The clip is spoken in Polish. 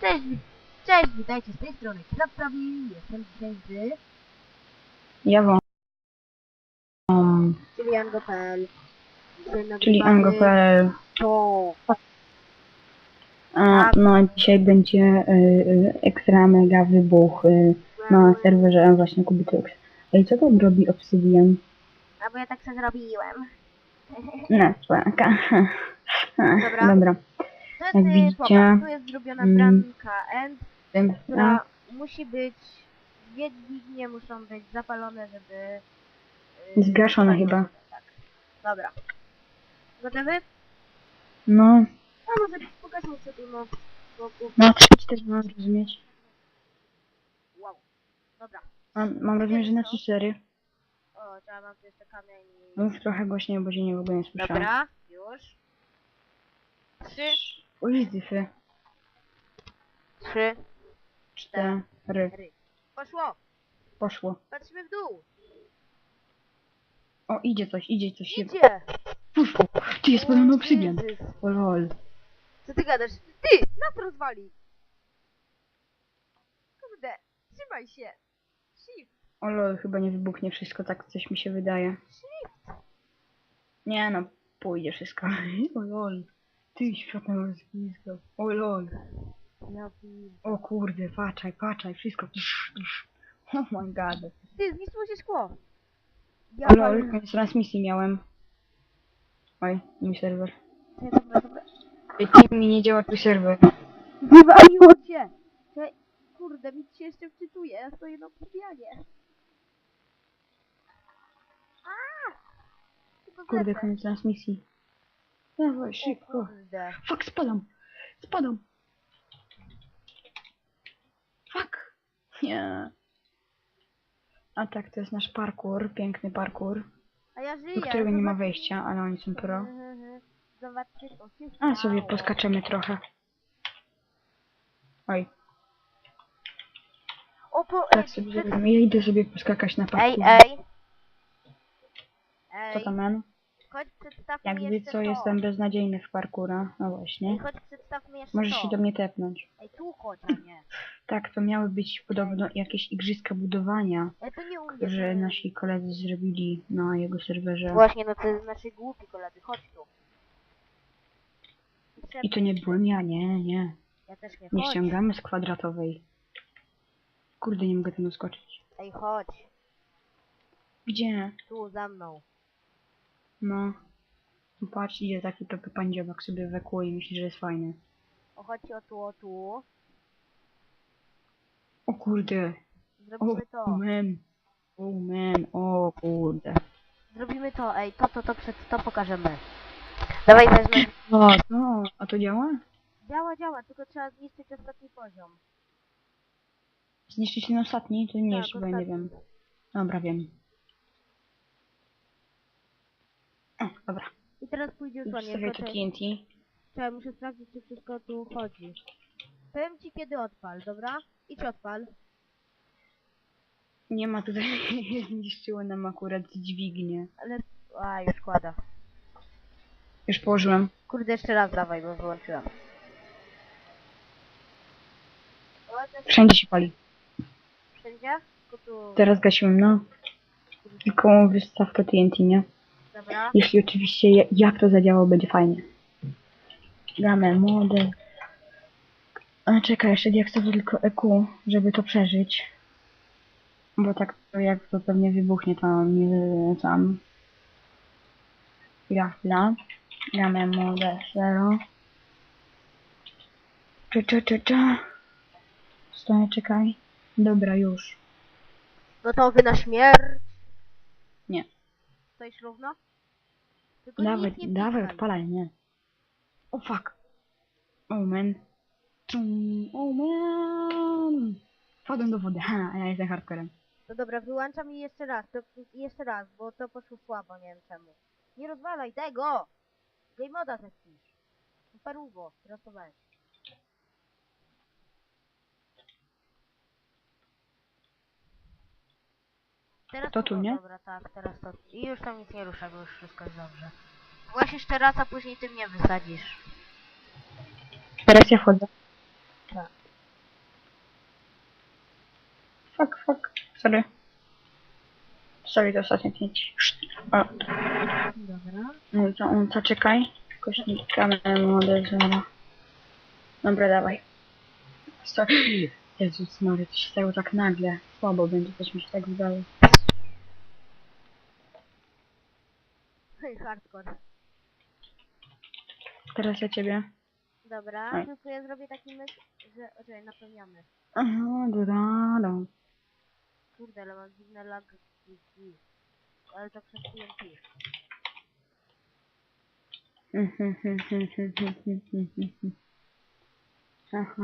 Cześć, cześć, witajcie z tej strony Kraptawi, jestem dzisiaj z Ja wam. Um, czyli Ango.pl czyli Ango.pl. To A, No, dzisiaj będzie y, y, ekstra mega wybuch y, na serwerze właśnie Kubitrix. Ej, co tam robi Obsidian? A bo ja tak sobie zrobiłem No, słaka. Dobra. Dobra. Jak y, widzicie, popatrz, tu jest zrobiona mm, bramka End, Więc, która musi być Dwie dźwignie muszą być zapalone, żeby y, Zgaszone zapaliło chyba. Tak. Dobra Gotowy? no, A może pokażmy co tu no wokół. no, 3 też mam rozumieć. Wow Dobra Mam, mam rozumieć, że na 3-4. O, trzeba mam tu jeszcze kamień i... Mów trochę głośniej, bo się nie w ogóle nie słyszałem. Dobra, już. Trzy, Oj, dyfy. trzy, Cztery. Poszło! Poszło. Patrzmy w dół! O, idzie coś, idzie coś. Idzie! Poszło. Ty, jest podobno obsydian. Jezus. O lol. Co ty gadasz? Ty! Nas rozwali! Kurde, trzymaj się! Shift! O lol, chyba nie wybuchnie wszystko, tak coś mi się wydaje. Nie no, pójdzie wszystko. O lol. Ty, światło rozblisko. O lol. O kurde, patrzaj, patrzaj, wszystko. Oh my god. Ty, zniszczyło się szkło! Ja O lol, koniec transmisji miałem. Oj, mój serwer. Ty, Dobra, dobra. Ej, ty mi nie działa twój serwer. Wywaliło cię! Kurde, mi się jeszcze wczytuje, ja stoję na podjanie. Aaa! Tylko Kurde, koniec transmisji. Dawaj, szybko. Fuck, spadam. Spadam. Fuck. Nie. A tak, to jest nasz parkour, piękny parkour, A ja żyję. do którego nie ma wejścia, ale oni są pro. Mhm. Zobaczcie, co się A sobie poskaczemy trochę. Oj, O, po... tak sobie zrobimy. Ja idę sobie poskakać na Ej, parkour. ej. Co Ej, tam, man? chodź przedstaw Jak jeszcze co, to. jestem beznadziejny w parkoura. No Ej, właśnie. chodź jeszcze Możesz to. się do mnie tepnąć. Ej, tu chodź, a nie. Tak, to miały być podobno jakieś igrzyska budowania, to nie to- nasi koledzy zrobili na jego serwerze. Właśnie, no to jest nasi głupi koledzy, chodź tu. I to nie byłem ja, nie, nie. Ja też nie, Nie chodź. ściągamy z kwadratowej. Kurde, nie mogę tam skoczyć. Ej, chodź. Gdzie? Tu, za mną. No. No Patrz, idzie taki Pepe Pandziobak sobie wekuje i myśli, że jest fajny. O, chodź o tu, o tu. O kurde. O Zrobimy to. man. O man. O kurde. Zrobimy to, ej, to, to, to, przed, to pokażemy. Dawaj, wezmę. O, no. A to działa? Działa, działa, tylko trzeba zniszczyć ostatni poziom. Zniszczyć ten ostatni? To nie Tak, jeszcze, ja nie wiem. Dobra, wiem. O, dobra. I teraz pójdzie usłanie. Wstawię to TNT. Czekaj, muszę sprawdzić, czy wszystko tu chodzi. Powiem ci kiedy odpal, dobra? Idź odpal. Nie ma tutaj... Zniszczyło nam akurat dźwignię. Ale... A, już kłada. Już położyłem. Kurde, jeszcze raz dawaj, bo wyłączyłam. Wszędzie się pali. Wszędzie? Tylko tu... Teraz gasiłem, no. Tylko wystawkę TNT, nie? Dobra. Jeśli oczywiście ja- jak to zadziałało, będzie fajnie. Gramy model. A czekaj, jeszcze diaksowo tylko EQ, żeby to przeżyć. Bo tak to jak to pewnie wybuchnie, to nie. Chwila, chwila. Gramy model 0. Czy, czy, czy, czekaj. Dobra, już. Gotowy na śmierć? Stoisz równo? Tylko Dawaj, nic nie dawaj, pikaj. odpalaj, nie. O oh, fuck. Oh man. Oh man. Wpadłem do wody, ha, a ja jestem hardcorem. No dobra, wyłączam i jeszcze raz, to jeszcze raz, bo to poszło słabo, nie wiem czemu. Nie rozwalaj tego! Game moda zechcisz. Paruwo, teraz to weź. Teraz To tu, nie? Dobra, tak, teraz to. I już tam nic nie rusza, bo już wszystko jest dobrze. Właśnie jeszcze raz, a później ty mnie wysadzisz. Teraz ja wchodzę. Tak. Fuck, fuck. Sorry. Sorry, to ostatnie pięć. O, Dobra. no to, on to czekaj. Kośnikamy młode zero. Dobra, dawaj. Sorry. Jezus Mary, to się stało tak nagle. Słabo będzie, coś mi się tak wydaje. Hej, hardcore. Teraz ja ciebie. Dobra, Oj. tylko ja zrobię taki myk, że... Czekaj, napełniamy. Aha, da, da. Kurde, ale mam dziwne lag. Ale to przez TNT. Mhm, mhm, mhm, mhm, mhm, mhm. Aha.